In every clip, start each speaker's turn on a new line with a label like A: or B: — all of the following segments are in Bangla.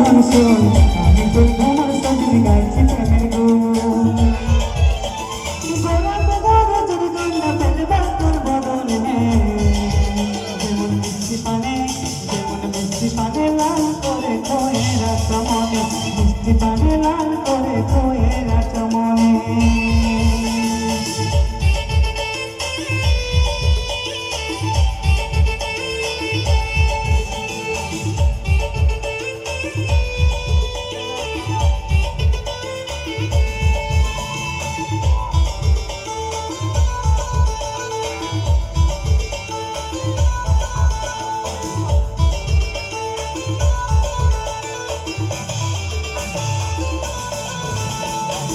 A: I'm sorry.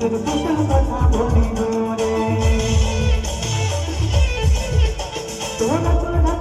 A: কিসের কিসের কথা বলি তোরা তোরা